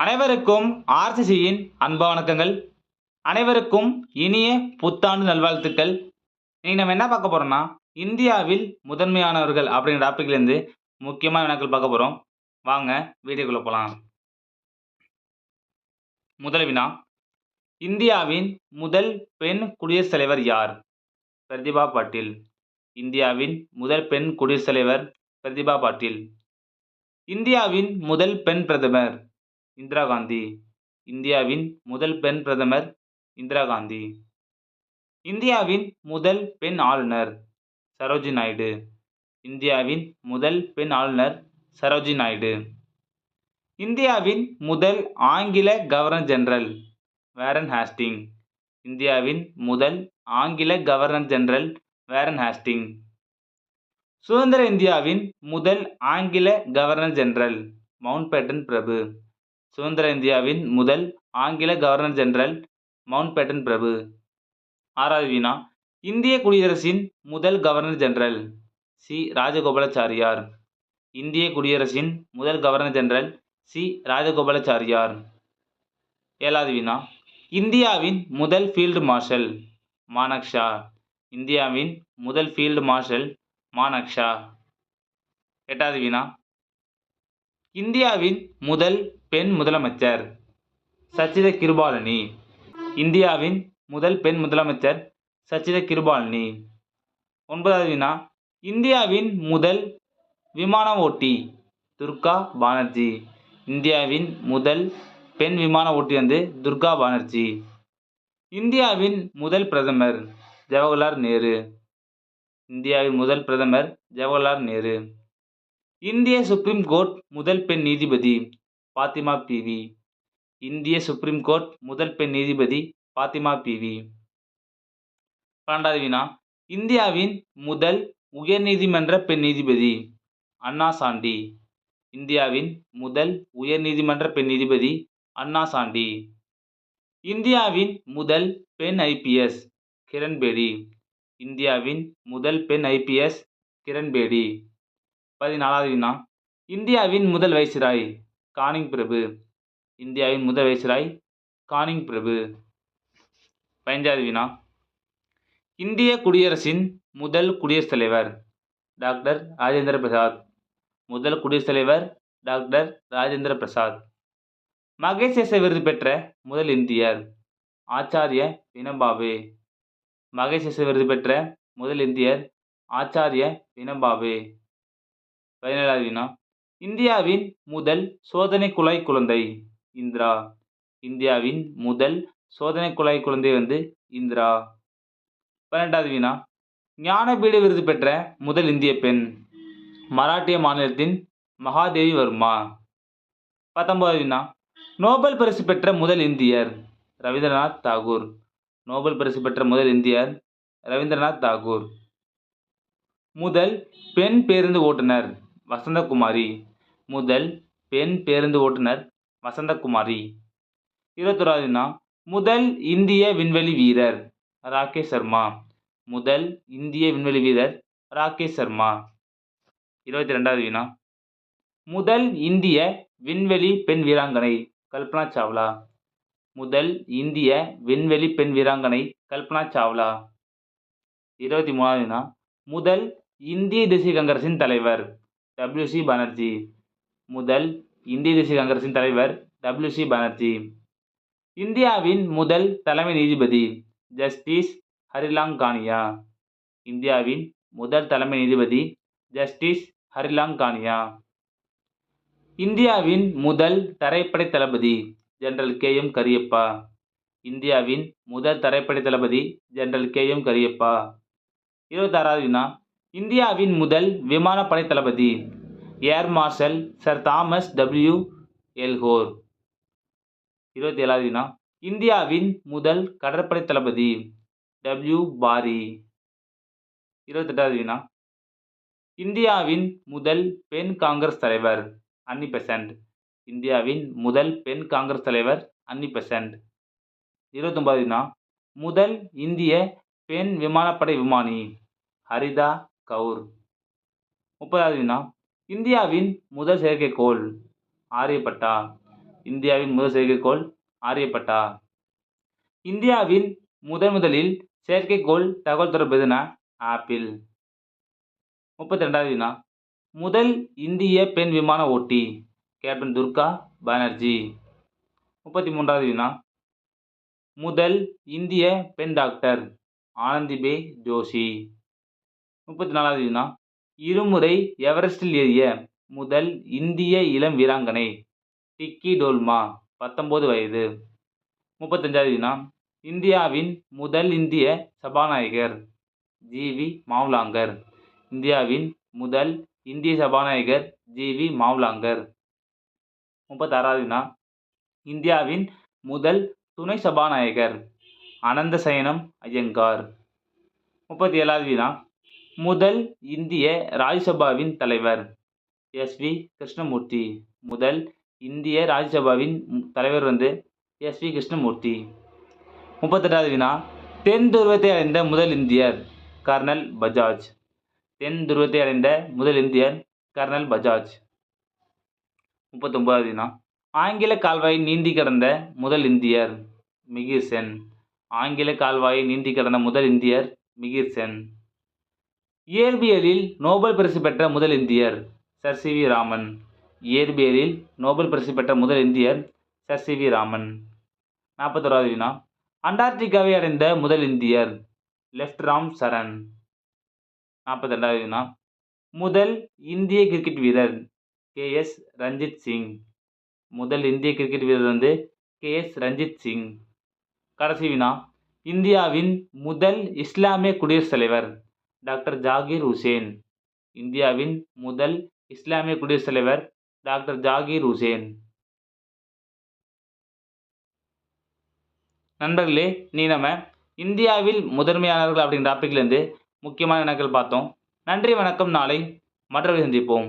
அனைவருக்கும் ஆர்சிசியின் அன்ப வணக்கங்கள். அனைவருக்கும் இனிய புத்தாண்டு நல்வாழ்த்துக்கள். நீங்கள் நம்ம என்ன பார்க்க போகிறோம்னா இந்தியாவில் முதன்மையானவர்கள் அப்படிங்கிற டாப்பிக்லேருந்து முக்கியமான வினாக்கள் பார்க்க போகிறோம் வாங்க வீடியோக்குள்ளே போகலாம் முதல் வினா. இந்தியாவின் முதல் பெண் குடியரசுத் தலைவர் யார்? பிரதிபா பாட்டீல். இந்தியாவின் முதல் பெண் குடியரசுத் தலைவர் பிரதிபா பாட்டீல். இந்தியாவின் முதல் பெண் பிரதமர் இந்திரா காந்தி இந்தியாவின் முதல் பெண் பிரதமர் இந்திரா காந்தி. இந்தியாவின் முதல் பெண் ஆளுநர் சரோஜி நாயுடு. இந்தியாவின் முதல் பெண் ஆளுநர் சரோஜி நாயுடு. இந்தியாவின் முதல் ஆங்கில கவர்னர் ஜெனரல் வேரன் ஹாஸ்டிங். இந்தியாவின் முதல் ஆங்கில கவர்னர் ஜெனரல் வேரன் ஹாஸ்டிங். சுதந்திர இந்தியாவின் முதல் ஆங்கில கவர்னர் ஜெனரல் மவுண்ட் பேட்டன் பிரபு. சுதந்திர இந்தியாவின் முதல் ஆங்கில கவர்னர் ஜெனரல் மவுண்ட் பேட்டன் பிரபு. ஆறாவது வினா இந்திய குடியரசின் முதல் கவர்னர் ஜெனரல் சி. ராஜகோபாலாச்சாரியார். இந்திய குடியரசின் முதல் கவர்னர் ஜெனரல் சி. ராஜகோபாலாச்சாரியார். ஏழாவது வினா இந்தியாவின் முதல் ஃபீல்டு மார்ஷல் மானக்ஷா இந்தியாவின் முதல் ஃபீல்டு மார்ஷல் மானக்ஷா எட்டாவது வினா இந்தியாவின் முதல் பெண் முதலமைச்சர் சச்சித கிருபாலினி. இந்தியாவின் முதல் பெண் முதலமைச்சர் சச்சித கிருபாலினி. ஒன்பதாவது வினா இந்தியாவின் முதல் விமான ஓட்டி துர்கா பானர்ஜி. இந்தியாவின் முதல் பெண் விமான ஓட்டி வந்து துர்கா பானர்ஜி. இந்தியாவின் முதல் பிரதமர் ஜவஹர்லால் நேரு. இந்தியாவின் முதல் பிரதமர் ஜவஹர்லால் நேரு. இந்திய சுப்ரீம் கோர்ட் முதல் பெண் நீதிபதி பாத்திமா பிவி இந்திய சுப்ரீம் கோர்ட் முதல் பெண் நீதிபதி பாத்திமா பிவி பன்னெண்டாவது வினா இந்தியாவின் முதல் உயர்நீதிமன்ற பெண் நீதிபதி அண்ணா சாண்டி. இந்தியாவின் முதல் உயர்நீதிமன்ற பெண் நீதிபதி அண்ணா சாண்டி. இந்தியாவின் முதல் பெண் ஐபிஎஸ் கிரண்பேடி. இந்தியாவின் முதல் பெண் ஐபிஎஸ் கிரண்பேடி. பதினாலாவது வினா இந்தியாவின் முதல் வைசிராய் கானிங் பிரபு. இந்தியாவின் முதல் வைசராய் கானிங் பிரபு. பதினஞ்சாவது வினா இந்திய குடியரசின் முதல் குடியரசுத் தலைவர் டாக்டர் ராஜேந்திர பிரசாத். முதல் குடியரசுத் தலைவர் டாக்டர் ராஜேந்திர பிரசாத். மகேசேச விருது பெற்ற முதல் இந்தியர் ஆச்சாரிய வினோபாவே மகேசேச விருது பெற்ற முதல் இந்தியர் ஆச்சாரிய வினோபாவே பதினேழாவது வினா இந்தியாவின் முதல் சோதனை குழாய் குழந்தை இந்திரா. இந்தியாவின் முதல் சோதனை குழாய் குழந்தை வந்து இந்திரா. பன்னெண்டாவது வினா ஞானபீட விருது பெற்ற முதல் இந்திய பெண். மராட்டிய மாநிலத்தின் மகாதேவி வர்மா. பத்தொன்பதாவது வினா நோபல் பரிசு பெற்ற முதல் இந்தியர் ரவீந்திரநாத் தாகூர். நோபல் பரிசு பெற்ற முதல் இந்தியர் ரவீந்திரநாத் தாகூர். முதல் பெண் பேருந்து ஓட்டுநர் வசந்தகுமாரி. முதல் பெண் பேருந்து ஓட்டுநர் வசந்தகுமாரி. இருபத்தொராவது முதல் இந்திய விண்வெளி வீரர் ராகேஷ் சர்மா. முதல் இந்திய விண்வெளி வீரர் ராகேஷ் சர்மா. இருபத்தி ரெண்டாவது வினா முதல் இந்திய விண்வெளி பெண் வீராங்கனை கல்பனா சாவ்லா. முதல் இந்திய விண்வெளி பெண் வீராங்கனை கல்பனா சாவ்லா. இருபத்தி மூணாவது வினா முதல் இந்திய தேசிய காங்கிரசின் தலைவர் டபிள்யூசி பானர்ஜி முதல் இந்திய தேசிய காங்கிரசின் தலைவர் டபிள்யூசி பானர்ஜி இந்தியாவின் முதல் தலைமை நீதிபதி ஜஸ்டிஸ் ஹரிலாங் கானியா இந்தியாவின் முதல் தலைமை நீதிபதி ஜஸ்டிஸ் ஹரிலாங் கானியா இந்தியாவின் முதல் தரைப்படை தளபதி ஜெனரல் கே எம் கரியப்பா. இந்தியாவின் முதல் தரைப்படை தளபதி ஜெனரல் கே எம் கரியப்பா. இருபத்தாறாவது வினா இந்தியாவின் முதல் விமானப்படை தளபதி air marshal sir Thomas W எல்ஹோர். இருபத்தி ஏழாவது வினா. இந்தியாவின் முதல் கடற்படை தளபதி டபிள்யூ பாரி. இருபத்தெட்டாவது வினா. இந்தியாவின் முதல் பெண் காங்கிரஸ் தலைவர் அன்னி பெசன்ட். இந்தியாவின் முதல் பெண் காங்கிரஸ் தலைவர் அன்னி பெசன்ட். இருபத்தொன்பது வினா. முதல் இந்திய பெண் விமானப்படை விமானி ஹரிதா கவுர். முப்பதாவது வினா. இந்தியாவின் முதல் செயற்கைக்கோள் ஆரியப்பட்டா? இந்தியாவின் முதல் செயற்கைக்கோள் ஆரியப்பட்டா? இந்தியாவின் முதன் முதலில் செயற்கைக்கோள் தகவல் தொடர்பு எதுனா? ஆப்பிள். முப்பத்தி ரெண்டாவது வினா. முதல் இந்திய பெண் விமான ஓட்டி. கேப்டன் துர்கா பானர்ஜி. முப்பத்தி மூன்றாவது வினா. முதல் இந்திய பெண் டாக்டர் ஆனந்திபே ஜோஷி. முப்பத்தி நாலாவது வினா. இருமுறை எவரெஸ்டில் ஏறிய முதல் இந்திய இளம் வீராங்கனை டிக்கி டோல்மா பத்தொம்போது வயது. முப்பத்தஞ்சாவது வினா. இந்தியாவின் முதல் இந்திய சபாநாயகர் ஜிவி மாவ்லாங்கர். இந்தியாவின் முதல் இந்திய சபாநாயகர் ஜிவி மாவ்லாங்கர். முப்பத்தாறாவது வினா. இந்தியாவின் முதல் துணை சபாநாயகர் அனந்த சயனம் ஐயங்கார். முப்பத்தி ஏழாவது வினா. முதல் இந்திய ராஜ்யசபாவின் தலைவர் எஸ் வி. கிருஷ்ணமூர்த்தி. முதல் இந்திய ராஜ்யசபாவின் தலைவர் வந்து எஸ் வி. கிருஷ்ணமூர்த்தி. முப்பத்தெட்டாவது வினா. தென் துருவத்தை அடைந்த முதல் இந்தியர் கர்னல் பஜாஜ். தென் துருவத்தை அடைந்த முதல் இந்தியர் கர்னல் பஜாஜ். முப்பத்தொன்பதாவது வினா. ஆங்கில கால்வாயை நீந்தி கடந்த முதல் இந்தியர் மிகிர் சென். ஆங்கில கால்வாயை நீந்தி கடந்த முதல் இந்தியர் மிகிர் சென். இயற்பியலில் நோபல் பரிசு பெற்ற முதல் இந்தியர் சர் சி வி ராமன். இயற்பியலில் நோபல் பரிசு பெற்ற முதல் இந்தியர் சர் சி வி ராமன். நாற்பத்தோராவது வினா. அண்டார்டிகாவை அடைந்த முதல் இந்தியர் லெஃப்ட் ராம் சரண். நாற்பத்தி ரெண்டாவது வினா. முதல் இந்திய கிரிக்கெட் வீரர் கே எஸ் ரஞ்சித் சிங். முதல் இந்திய கிரிக்கெட் வீரர் வந்து கே எஸ் ரஞ்சித் சிங். கடைசி வினா. இந்தியாவின் முதல் இஸ்லாமிய குடியரசுத் தலைவர் டாக்டர் ஜாகிர் உசேன் இந்தியாவின் முதல் இஸ்லாமிய குடியரசுத் தலைவர் டாக்டர் ஜாகிர் உசேன் நண்பர்களே நீ நம்ம இந்தியாவில் முதன்மையானவர்கள் அப்படிங்கிற டாப்பிக்லேருந்து முக்கியமான இனங்கள் பார்த்தோம். நன்றி வணக்கம். நாளை மற்றவர்கள் சந்திப்போம்.